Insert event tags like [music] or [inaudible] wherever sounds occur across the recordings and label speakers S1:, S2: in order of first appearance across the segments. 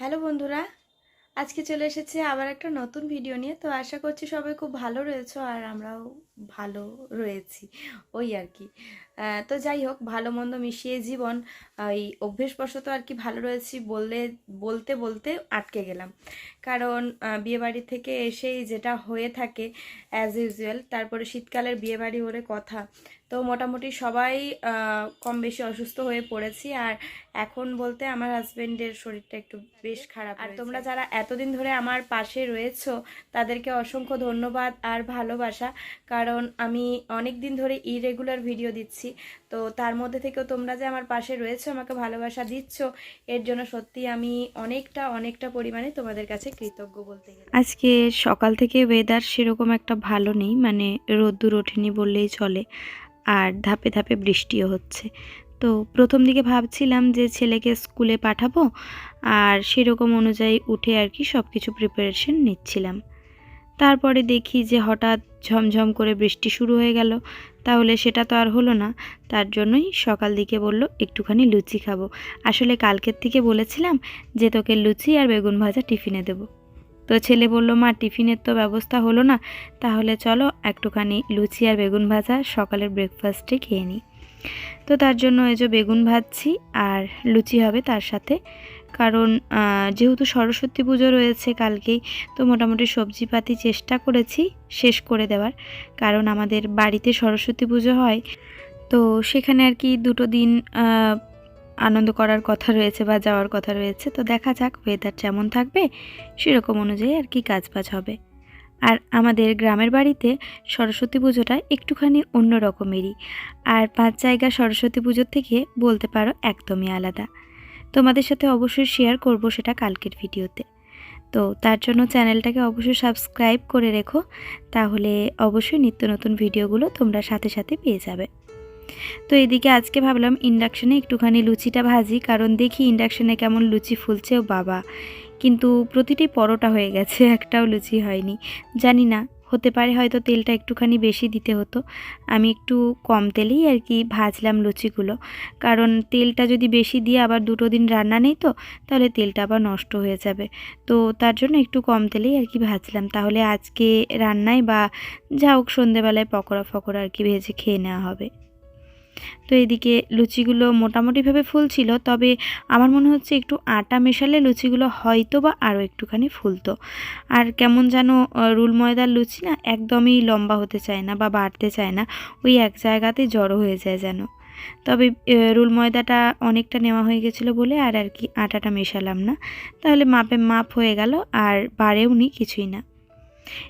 S1: Hello বন্ধুরা, আজকে চলে এসেছে আবার একটা নতুন ভিডিও নিয়ে। তো আশা করছি সবাই খুব ভালো রয়েছো আর আমরাও ভালো রয়েছি, ওই আর কি। তো যাই হোক, ভালো মন্দ মিশিয়ে জীবন এই অভ্যেসবশত আর কি ভালো রয়েছি বললে, বলতে বলতে আটকে গেলাম। কারণ বিয়েবাড়ি থেকে এসেই যেটা হয়ে থাকে অ্যাজ ইউজুয়াল তারপরে শীতকালের বিয়েবাড়ি ওরে কথা তো মোটামুটি সবাই কম বেশি অসুস্থ হয়ে পড়েছি। আর এখন বলতে আমার হাজবেন্ডের শরীরটা একটু বেশ খারাপ আর তোমরা যারা এতদিন ধরে আমার পাশে রয়েছো তাদেরকে অসংখ্য ধন্যবাদ আর ভালোবাসা। কারণ আমি অনেক দিন ধরে ইরেগুলার ভিডিও দিচ্ছি। তো তার মধ্যে থেকেও তোমরা যে আমার পাশে রয়েছো আমাকে ভালোবাসা দিচ্ছ এর জন্য সত্যি আমি অনেকটা অনেকটা পরিমাণে তোমাদের কাছে কৃতজ্ঞ বলতে গেলে। আজকে সকাল থেকে ওয়েদার সেরকম একটা ভালো নেই। মানে রোদ্দুর ওঠেনি বললেই চলে। আর ধাপে ধাপে বৃষ্টিও হচ্ছে। তো প্রথম দিকে ভাবছিলাম যে ছেলেকে স্কুলে পাঠাবো আর সেরকম অনুযায়ী উঠে আর কি সব কিছু প্রিপারেশন নিচ্ছিলাম। তারপরে দেখি যে হঠাৎ ঝমঝম করে বৃষ্টি শুরু হয়ে গেল। তাহলে সেটা তো আর হলো না। তার জন্যই সকাল দিকে বলল, একটুখানি লুচি খাব। আসলে কালকের থেকে বলেছিলাম যে তোকে লুচি আর বেগুন ভাজা টিফিনে দেবো। তো ছেলে বলল, মা, টিফিনের তো ব্যবস্থা হলো না, তাহলে চলো একটুখানি লুচি আর বেগুন ভাজা, সকালের ব্রেকফাস্টে খেয়ে নিই। তো তার জন্য এই যে বেগুন ভাজছি আর লুচি হবে তার সাথে। কারণ যেহেতু সরস্বতী পুজো রয়েছে কালকেই, তো মোটামুটি সবজিপাতি চেষ্টা করেছি শেষ করে দেওয়ার। কারণ আমাদের বাড়িতে সরস্বতী পুজো হয়, তো সেখানে আর কি দুটো দিন আনন্দ করার কথা রয়েছে বা যাওয়ার কথা রয়েছে, তো দেখা যাক ওয়েদার যেমন থাকবে, সেরকম অনুযায়ী আর কি কাজ বাজ হবে। আর আমাদের গ্রামের বাড়িতে সরস্বতী পুজোটা একটুখানি অন্য রকমেরই। আর পাঁচ জায়গা সরস্বতী পুজোর থেকে বলতে পারো একদমই আলাদা। তোমাদের সাথে অবশ্যই শেয়ার করব সেটা কালকের ভিডিওতে। তো তার জন্য চ্যানেলটাকে অবশ্যই সাবস্ক্রাইব করে রেখো, তাহলে অবশ্যই নিত্য নতুন ভিডিওগুলো তোমরা সাথে সাথে পেয়ে যাবে। তো এদিকে আজকে ভাবলাম ইন্ডাকশানে একটুখানি লুচিটা ভাজি, কারণ দেখি ইন্ডাকশানে কেমন লুচি ফুলছে, ও বাবা। কিন্তু প্রতিটি পরোটা হয়ে গেছে, [laughs] একটাও লুচি হয়নি। জানি না, হতে পারে হয়তো তেলটা একটুখানি বেশি দিতে হতো। আমি একটু কম তেলেই আর কি ভাজলাম লুচিগুলো। কারণ তেলটা যদি বেশি দিয়ে আবার দুটো দিন রান্না নেই তো, তাহলে তেলটা আবার নষ্ট হয়ে যাবে। তো তার জন্য একটু কম তেলেই আর কি ভাজলাম। তাহলে আজকে রান্নায় বা যা হোক সন্ধেবেলায় পকোড়া ফকোড়া আর কি ভেজে খেয়ে নেওয়া হবে। তো এদিকে লুচিগুলো মোটামুটিভাবে ফুলছিল, তবে আমার মনে হচ্ছে একটু আটা মেশালে লুচিগুলো হয়তো বা আরও একটুখানি ফুলতো। আর কেমন যেন রুল ময়দার লুচি না একদমই লম্বা হতে চায় না বা বাড়তে চায় না, ওই এক জায়গাতে জড়ো হয়ে যায় যেন। তবে রুল ময়দাটা অনেকটা নেওয়া হয়ে গেছিল বলে আর আর কি আটাটা মেশালাম না। তাহলে মাপে মাপ হয়ে গেল আর বাড়েও নি কিছুই না।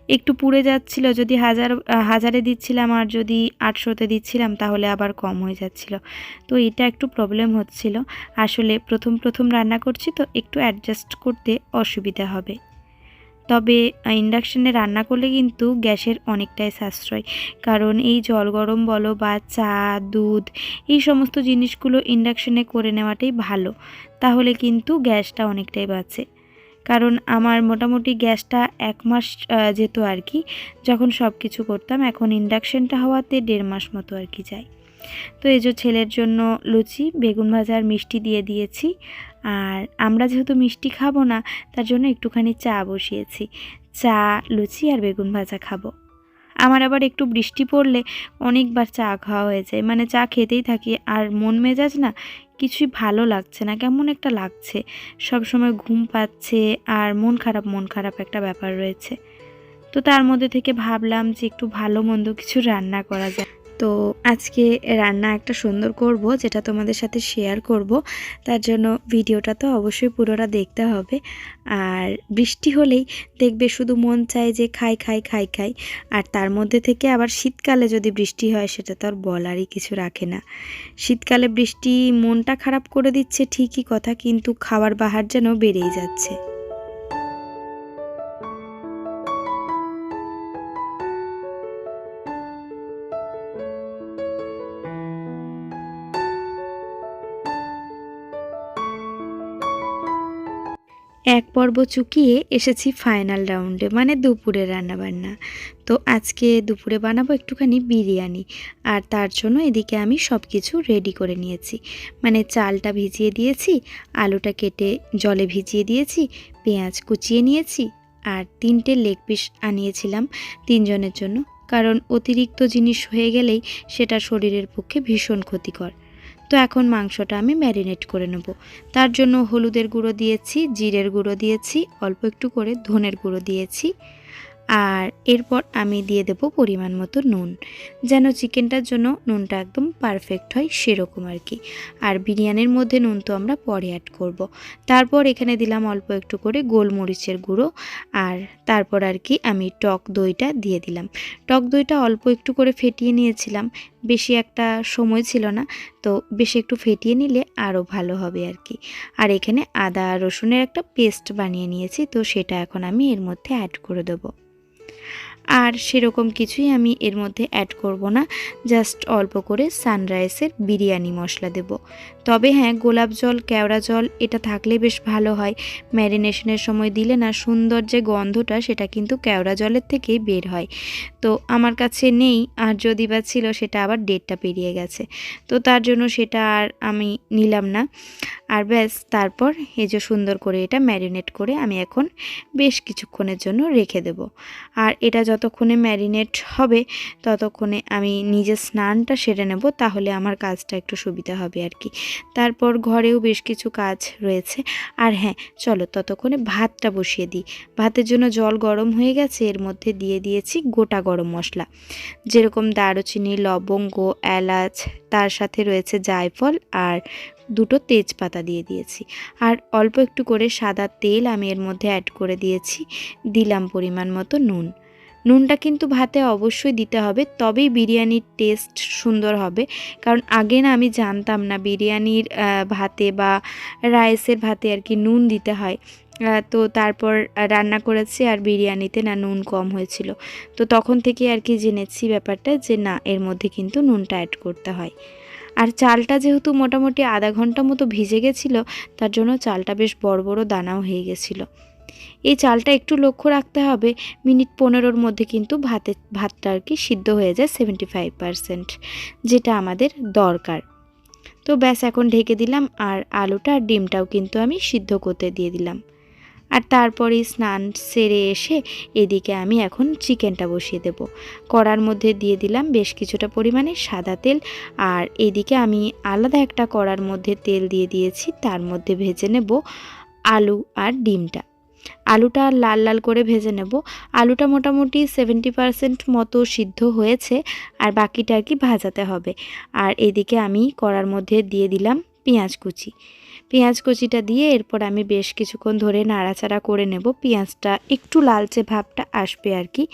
S1: একটু পুড়ে যাচ্ছিল, যদি হাজার হাজারে দিচ্ছিলাম আর যদি আটশোতে দিচ্ছিলাম তাহলে আবার কম হয়ে যাচ্ছিল। তো এটা একটু প্রবলেম হচ্ছিল। আসলে প্রথম প্রথম রান্না করছি তো একটু অ্যাডজাস্ট করতে অসুবিধা হবে। তবে ইন্ডাকশানে রান্না করলে কিন্তু গ্যাসের অনেকটাই সাশ্রয়। কারণ এই জল গরম বলো বা চা, দুধ, এই সমস্ত জিনিসগুলো ইন্ডাকশানে করে নেওয়াটাই ভালো। তাহলে কিন্তু গ্যাসটা অনেকটাই বাঁচে। কারণ আমার মোটামুটি গ্যাসটা এক মাস যেত আর কি। যখন সব কিছু করতাম, এখন ইন্ডাকশানটা হওয়াতে দেড় মাস মতো আর কি যায়। তো এই যে ছেলের জন্য লুচি, বেগুন ভাজা আর মিষ্টি দিয়ে দিয়েছি। আর আমরা যেহেতু মিষ্টি খাব না, তার জন্য একটুখানি চা বসিয়েছি। চা, লুচি আর বেগুন ভাজা খাব। আমার আবার একটু বৃষ্টি পড়লে অনেকবার চা খাওয়া হয়ে যায়। মানে চা খেতেই থাকি, আর মন মেজাজ না কিছুই ভালো লাগছে না, কেমন একটা লাগছে। সব সময় ঘুম পাচ্ছে আর মন খারাপ মন খারাপ একটা ব্যাপার রয়েছে। তো তার মধ্যে থেকে ভাবলাম যে একটু ভালো মন্দ কিছু রান্না করা যায় তো আজকে রান্না একটা সুন্দর করব, যেটা তোমাদের সাথে শেয়ার করব। তার জন্য ভিডিওটা তো অবশ্যই পুরোটা দেখতে হবে। আর বৃষ্টি হলেই দেখবে শুধু মন চায় যে খাই খাই খাই খাই। আর তার মধ্যে থেকে আবার শীতকালে যদি বৃষ্টি হয়, সেটা তো আর বলারই কিছু রাখে না। শীতকালে বৃষ্টি মনটা খারাপ করে দিচ্ছে ঠিকই কথা, কিন্তু খাবার বাহার যেন বেড়েই যাচ্ছে। এক পর্ব চুকিয়ে এসেছি ফাইনাল রাউন্ডে মানে দুপুরে রান্নাবান্না। তো আজকে দুপুরে বানাবো একটুখানি বিরিয়ানি, আর তার জন্য এদিকে আমি সব কিছু রেডি করে নিয়েছি। মানে চালটা ভিজিয়ে দিয়েছি, আলুটা কেটে জলে ভিজিয়ে দিয়েছি, পেঁয়াজ কুচিয়ে নিয়েছি, আর তিনটে লেগ পিস আনিয়েছিলাম তিনজনের জন্য। কারণ অতিরিক্ত জিনিস হয়ে গেলেই সেটা শরীরের পক্ষে ভীষণ ক্ষতিকর। তো এখন মাংসটা আমি ম্যারিনেট করে নেব। তার জন্য হলুদের গুঁড়ো দিয়েছি, জিরের গুঁড়ো দিয়েছি, অল্প একটু করে ধনের গুঁড়ো দিয়েছি আর এরপর আমি দিয়ে দেব পরিমাণ মতো নুন। যেন চিকেনটার জন্য নুনটা একদম পারফেক্ট হয় সেরকম আর কি। আর বিরিয়ানির মধ্যে নুন তো আমরা পরে অ্যাড করব। তারপর এখানে দিলাম অল্প একটু করে গোলমরিচের গুঁড়ো আর তারপর আর কি আমি টক দইটা দিয়ে দিলাম। টক দইটা অল্প একটু করে ফেটিয়ে নিয়েছিলাম। বেশি একটা সময় ছিল না। তো বেশি একটু ফেটিয়ে নিলে আরও ভালো হবে আর কি আর এখানে আদা রসুনের একটা পেস্ট বানিয়ে নিয়েছি, তো সেটা এখন আমি এর মধ্যে অ্যাড করে দেবো। আর সেরকম কিছুই আমি এর মধ্যে অ্যাড করব না। জাস্ট অল্প করে সানরাইসের বিরিয়ানি মশলা দেব। তবে হ্যাঁ গোলাপ জল, কেওড়া জল, এটা থাকলে বেশ ভালো হয়। ম্যারিনেশনের সময় দিলে না সুন্দর যে গন্ধটা, সেটা কিন্তু কেওড়া জলের থেকেই বের হয়। তো আমার কাছে নেই, আর যদি বা ছিল, সেটা আবার ডেটটা পেরিয়ে গেছে। তো তার জন্য সেটা আর আমি নিলাম না। আর ব্যাস, তারপর এই যে সুন্দর করে এটা ম্যারিনেট করে আমি এখন বেশ কিছুক্ষণের জন্য রেখে দেব। আর এটা যতক্ষণে ম্যারিনেট হবে, ততক্ষণে আমি নিজের স্নানটা সেরে নেব, তাহলে আমার কাজটা একটু সুবিধা হবে আর কি। তারপর ঘরেও বেশ কিছু কাজ রয়েছে। আর হ্যাঁ চলো ততক্ষণে ভাতটা বসিয়ে দিই। ভাতের জন্য জল গরম হয়ে গেছে, এর মধ্যে দিয়ে দিয়েছি গোটা গরম মশলা। যেরকম দারুচিনি, লবঙ্গ, এলাচ, তার সাথে রয়েছে জায়ফল আর দুটো তেজপাতা দিয়ে দিয়েছি। আর অল্প একটু করে সাদা তেল আমি এর মধ্যে অ্যাড করে দিয়েছি, দিলাম পরিমাণ মতো নুন। নুনটা কিন্তু ভাতে অবশ্যই দিতে হবে, তবেই বিরিয়ানির টেস্ট সুন্দর হবে। কারণ আগে না আমি জানতাম না বিরিয়ানির ভাতে বা রাইসের ভাতে আর কি নুন দিতে হয়। তো তারপর রান্না করেছি আর বিরিয়ানিতে না নুন কম হয়েছিল। তো তখন থেকে আর কি জেনেছি ব্যাপারটা যে না, এর মধ্যে কিন্তু নুনটা অ্যাড করতে হয়। আর চালটা যেহেতু মোটামুটি আধা ঘণ্টা মতো ভিজে গেছিল, তার জন্য চালটা বেশ বড় বড় দানাও হয়ে গেছিল। এই চালটা একটু লক্ষ্য রাখতে হবে, মিনিট পনেরোর মধ্যে কিন্তু ভাতে, ভাতটা আর কি সিদ্ধ হয়ে যায় সেভেন্টি ফাইভ যেটা আমাদের দরকার। তো ব্যাস, এখন ঢেকে দিলাম আর আলুটা আর ডিমটাও কিন্তু আমি সিদ্ধ করতে দিয়ে দিলাম। আর তারপরে স্নান সেরে এসে এদিকে আমি এখন চিকেনটা বসিয়ে দেব। কড়ার মধ্যে দিয়ে দিলাম বেশ কিছুটা পরিমাণে সাদা তেল আর এদিকে আমি আলাদা একটা কড়ার মধ্যে তেল দিয়ে দিয়েছি, তার মধ্যে ভেজে নেব আলু আর ডিমটা। আলুটা লাল লাল করে ভেজে নেব। আলুটা মোটামুটি সেভেন্টি পারসেন্ট মতো সিদ্ধ হয়েছে আর বাকিটা আর কি ভাজাতে হবে। আর এদিকে আমি কড়ার মধ্যে দিয়ে দিলাম পেঁয়াজ কুচি। পেঁয়াজ কুচিটা দিয়ে এরপর আমি বেশ কিছুক্ষণ ধরে নাড়াচাড়া করে নেব। পেঁয়াজটা একটু লালচে ভাবটা আসবে আর কি।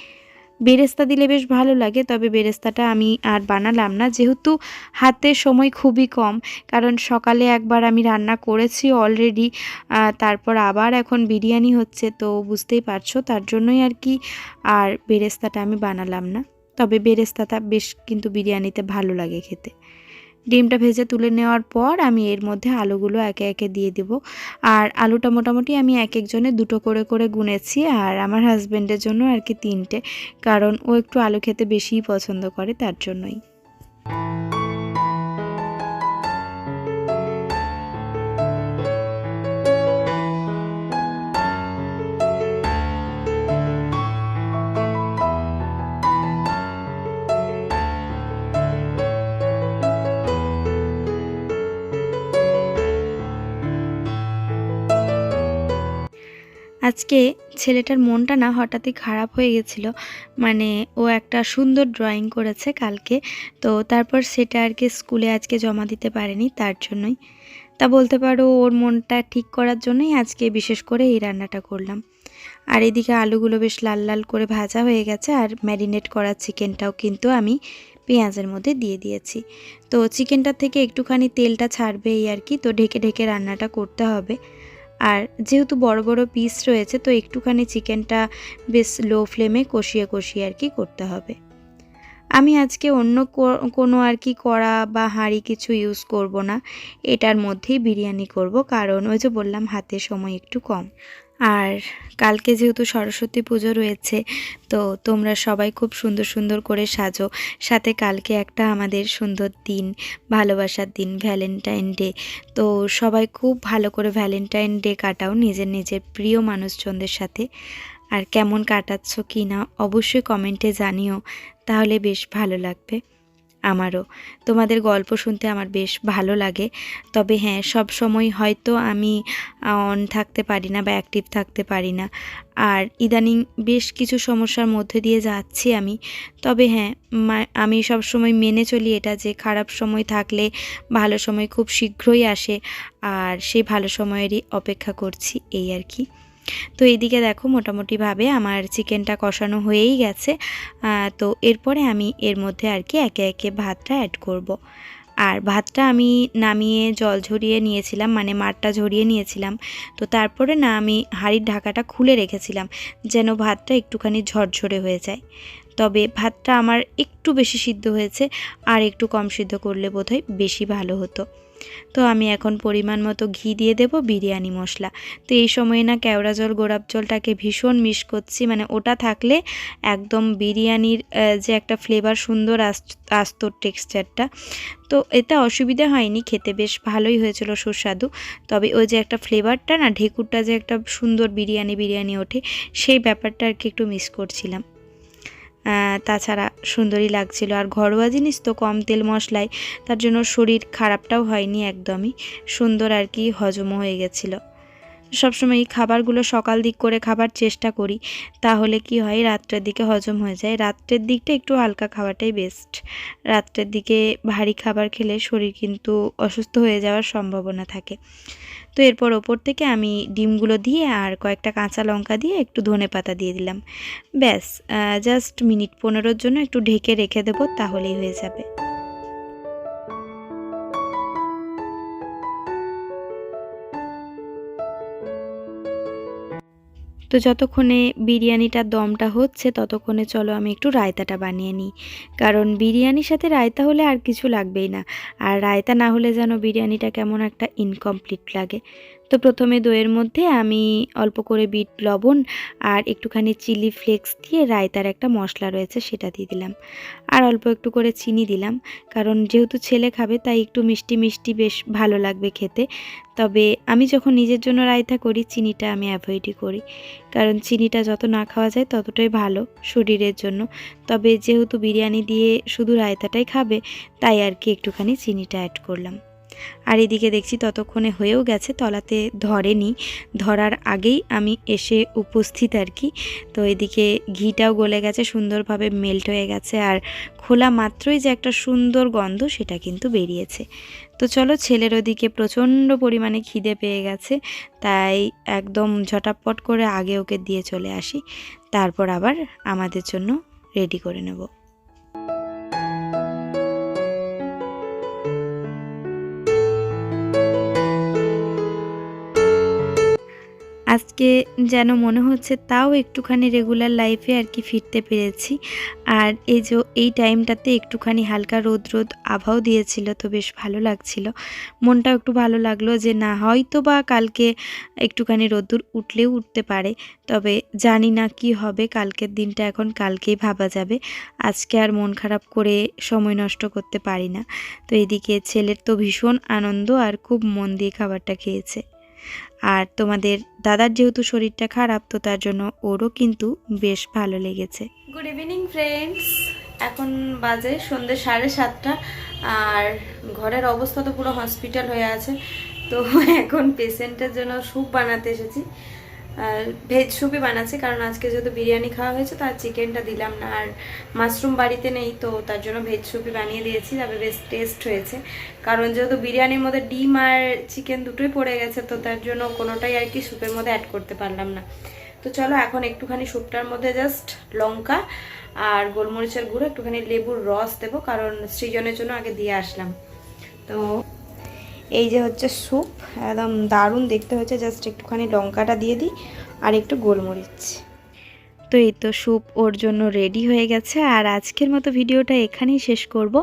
S1: বেরেস্তা দিলে বেশ ভালো লাগে, তবে বেরেস্তাটা আমি আর বানালাম না। যেহেতু হাতে সময় খুবই কম, কারণ সকালে একবার আমি রান্না করেছি অলরেডি তারপর আবার এখন বিরিয়ানি হচ্ছে, তো বুঝতেই পারছ, তার জন্যই আর কি আর বেরেস্তাটা আমি বানালাম না। তবে বেরেস্তাটা বেশ কিন্তু বিরিয়ানিতে ভালো লাগে খেতে। ডিমটা ভেজে তুলে নেওয়ার পর আমি এর মধ্যে আলুগুলো একে একে দিয়ে দেব। আর আলুটা মোটামুটি আমি এক একজনে দুটো করে করে গুনেছি আর আমার হাজব্যান্ডের জন্য আর কি তিনটে, কারণ ও একটু আলু খেতে বেশিই পছন্দ করে তার জন্যই। আজকে ছেলেটার মনটা না হঠাৎই খারাপ হয়ে গেছিল। মানে ও একটা সুন্দর ড্রয়িং করেছে কালকে। তো তারপর সেটা আর কি স্কুলে আজকে জমা দিতে পারেনি তার জন্যই। তা বলতে পারো ওর মনটা ঠিক করার জন্যই আজকে বিশেষ করে এই রান্নাটা করলাম। আর এদিকে আলুগুলো বেশ লাল লাল করে ভাজা হয়ে গেছে আর ম্যারিনেট করা চিকেনটাও কিন্তু আমি পেঁয়াজের মধ্যে দিয়ে দিয়েছি। তো চিকেনটার থেকে একটুখানি তেলটা ছাড়বে এই আর কি। তো ঢেকে ঢেকে রান্নাটা করতে হবে। আর যেহেতু বড় বড় পিস রয়েছে, তো একটুখানি চিকেনটা বেশ লো ফ্লেমে কষিয়ে কষিয়ে আর কি করতে হবে। আমি আজকে অন্য কোনো আর কি কড়া বা হাঁড়ি কিছু ইউজ করব না। এটার মধ্যেই বিরিয়ানি করব, কারণ ওই যে বললাম, হাতে সময় একটু কম। আর কালকে যেহেতু সরস্বতী পুজো রয়েছে, তো তোমরা সবাই খুব সুন্দর সুন্দর করে সাজো। সাথে কালকে একটা আমাদের সুন্দর দিন, ভালোবাসার দিন ভ্যালেন্টাইন ডে তো সবাই খুব ভালো করে ভ্যালেন্টাইন ডে কাটাও নিজের নিজের প্রিয় মানুষজনদের সাথে। আর কেমন কাটাচ্ছ কি না, অবশ্যই কমেন্টে জানিও, তাহলে বেশ ভালো লাগবে। আমারও। তোমাদের গল্প শুনতে আমার বেশ ভালো লাগে। তবে হ্যাঁ সব সময় হয়তো আমি অন থাকতে পারি না বা অ্যাক্টিভ থাকতে পারি না। আর ইদানিং বেশ কিছু সমস্যার মধ্যে দিয়ে যাচ্ছি আমি। তবে হ্যাঁ আমি সব সময় মেনে চলি এটা যে খারাপ সময় থাকলে ভালো সময় খুব শীঘ্রই আসে। আর সেই ভালো সময়েরই অপেক্ষা করছি, এই আর কি। তো এইদিকে দেখো মোটামুটিভাবে আমার চিকেনটা কষানো হয়েই গেছে। তো এরপরে আমি এর মধ্যে আর কি একে একে ভাতটা অ্যাড করব। আর ভাতটা আমি নামিয়ে জল ঝরিয়ে নিয়েছিলাম মানে মাঠটা ঝরিয়ে নিয়েছিলাম। তো তারপরে না আমি হাঁড়ির ঢাকাটা খুলে রেখেছিলাম, যেন ভাতটা একটুখানি ঝরঝরে হয়ে যায়। তবে ভাতটা আমার একটু বেশি সিদ্ধ হয়েছে, আর একটু কম সিদ্ধ করলে বোধহয় বেশি ভালো হতো। তো আমি এখন পরিমাণ মতো ঘি দিয়ে দেব বিরিয়ানি মশলা। তো এই সময় না কেওড়া জল, গোলাপ জলটাকে ভীষণ মিস করছি। মানে ওটা থাকলে একদম বিরিয়ানির যে একটা ফ্লেভার সুন্দর আস- আসতো টেক্সচারটা তো এটা অসুবিধা হয়নি, খেতে বেশ ভালোই হয়েছিল, সুস্বাদু। তবে ওই যে একটা ফ্লেভারটা না, ঢেকুরটা যে একটা সুন্দর বিরিয়ানি বিরিয়ানি ওঠে, সেই ব্যাপারটা আর কি একটু মিস করছিলাম। তাছাড়া সুন্দরই লাগছিল। আর ঘরোয়া জিনিস তো কম তেল মশলায়, তার জন্য শরীর খারাপটাও হয়নি একদমই। সুন্দর আর কি হজমও হয়ে গেছিল। সবসময় এই খাবারগুলো সকাল দিক করে খাবার চেষ্টা করি। তাহলে কি হয়, রাত্রের দিকে হজম হয়ে যায়। রাত্রের দিকটা একটু হালকা খাওয়াটাই বেস্ট রাত্রের দিকে ভারী খাবার খেলে শরীর কিন্তু অসুস্থ হয়ে যাওয়ার সম্ভাবনা থাকে। তো এরপর ওপর থেকে আমি ডিমগুলো দিয়ে আর কয়েকটা কাঁচা লঙ্কা দিয়ে একটু ধনে পাতা দিয়ে দিলাম। ব্যাস জাস্ট মিনিট পনেরোর জন্য একটু ঢেকে রেখে দেবো, তাহলেই হয়ে যাবে। তো যতক্ষণে বিরিয়ানিটার দমটা হচ্ছে, ততক্ষণে চলো আমি একটু রায়তাটা বানিয়ে নিই। কারণ বিরিয়ানির সাথে রায়তা হলে আর কিছু লাগবেই না। আর রায়তা না হলে যেন বিরিয়ানিটা কেমন একটা ইনকমপ্লিট লাগে। তো প্রথমে দইয়ের মধ্যে আমি অল্প করে বিট লবণ আর একটুখানি চিলি ফ্লেক্স দিয়ে রায়তার একটা মশলা রয়েছে সেটা দিয়ে দিলাম। আর অল্প একটু করে চিনি দিলাম, কারণ যেহেতু ছেলে খাবে তাই একটু মিষ্টি মিষ্টি বেশ ভালো লাগবে খেতে। তবে আমি যখন নিজের জন্য রায়তা করি, চিনিটা আমি অ্যাভয়েডই করি। কারণ চিনিটা যত না খাওয়া যায় ততটাই ভালো শরীরের জন্য। তবে যেহেতু বিরিয়ানি দিয়ে শুধু রায়তাটাই খাবে, তাই আর কি একটুখানি চিনিটা অ্যাড করলাম। আর এদিকে দেখছি ততক্ষণে হয়েও গেছে, তলাতে ধরেনি। ধরার আগেই আমি এসে উপস্থিত আর কি। তো এদিকে ঘিটাও গলে গেছে, সুন্দরভাবে মেল্ট হয়ে গেছে আর খোলা মাত্রই যে একটা সুন্দর গন্ধ সেটা কিন্তু বেরিয়েছে। তো চলো ছেলের ওদিকে প্রচণ্ড পরিমাণে খিদে পেয়ে গেছে, তাই একদম ঝটাপট করে আগে ওকে দিয়ে চলে আসি। তারপর আবার আমাদের জন্য রেডি করে নেব। আজকে যেন মনে হচ্ছে তাও একটুখানি রেগুলার লাইফে আর কি ফিরতে পেরেছি। আর এই যে, এই টাইমটাতে একটুখানি হালকা রোদ রোদ আভাও দিয়েছিল তো বেশ ভালো লাগছিল। মনটাও একটু ভালো লাগল যে, না হয়তো বা কালকে একটুখানি রোদ্দুর উঠলেও উঠতে পারে। তবে জানি না কি হবে, কালকের দিনটা এখন কালকেই ভাবা যাবে। আজকে আর মন খারাপ করে সময় নষ্ট করতে পারি না। তো এদিকে ছেলের তো ভীষণ আনন্দ আর খুব মন দিয়ে খাবারটা খেয়েছে। আর তোমাদের দাদার যেহেতু শরীরটা খারাপ, তো তার জন্য ওরও কিন্তু বেশ ভালো লেগেছে। গুড ইভিনিং ফ্রেন্ডস এখন বাজে সন্ধ্যে সাড়ে সাতটা, আর ঘরের অবস্থা তো পুরো হসপিটাল হয়ে আছে। তো [laughs] এখন পেশেন্টের জন্য স্যুপ বানাতে এসেছি। ভেজ স্যুপই বানাচ্ছি, কারণ আজকে যেহেতু বিরিয়ানি খাওয়া হয়েছে, তো আর চিকেনটা দিলাম না। আর মাশরুম বাড়িতে নেই, তো তার জন্য ভেজ স্যুপই বানিয়ে দিয়েছি তবে বেশ টেস্ট হয়েছে। কারণ যেহেতু বিরিয়ানির মধ্যে ডিম আর চিকেন দুটোই পড়ে গেছে, তো তার জন্য কোনোটাই আর কি স্যুপের মধ্যে অ্যাড করতে পারলাম না। তো চলো, এখন একটুখানি স্যুপটার মধ্যে জাস্ট লঙ্কা আর গোলমরিচের গুঁড়ো, একটুখানি লেবুর রস দেবো, কারণ সৃজনের জন্য আগে দিয়ে আসলাম। তো এই যে হচ্ছে স্যুপ, একদম দারুণ দেখতে হচ্ছে জাস্ট একটুখানি লঙ্কাটা দিয়ে দিই আর একটু গোলমরিচ। তো এই তো স্যুপ ওর জন্য রেডি হয়ে গেছে আর আজকের মতো ভিডিওটা এখানেই শেষ করব।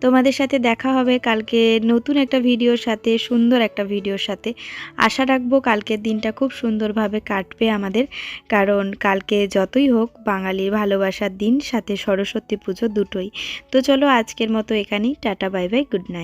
S1: তোমাদের সাথে দেখা হবে কালকে নতুন একটা ভিডিওর সাথে, সুন্দর একটা ভিডিওর সাথে। আশা রাখব কালকের দিনটা খুব সুন্দরভাবে কাটবে আমাদের। কারণ কালকে যতই হোক বাঙালির ভালোবাসার দিন, সাথে সরস্বতী পুজো দুটোই। তো চলো আজকের মতো এখানেই, tata, bye bye, good night.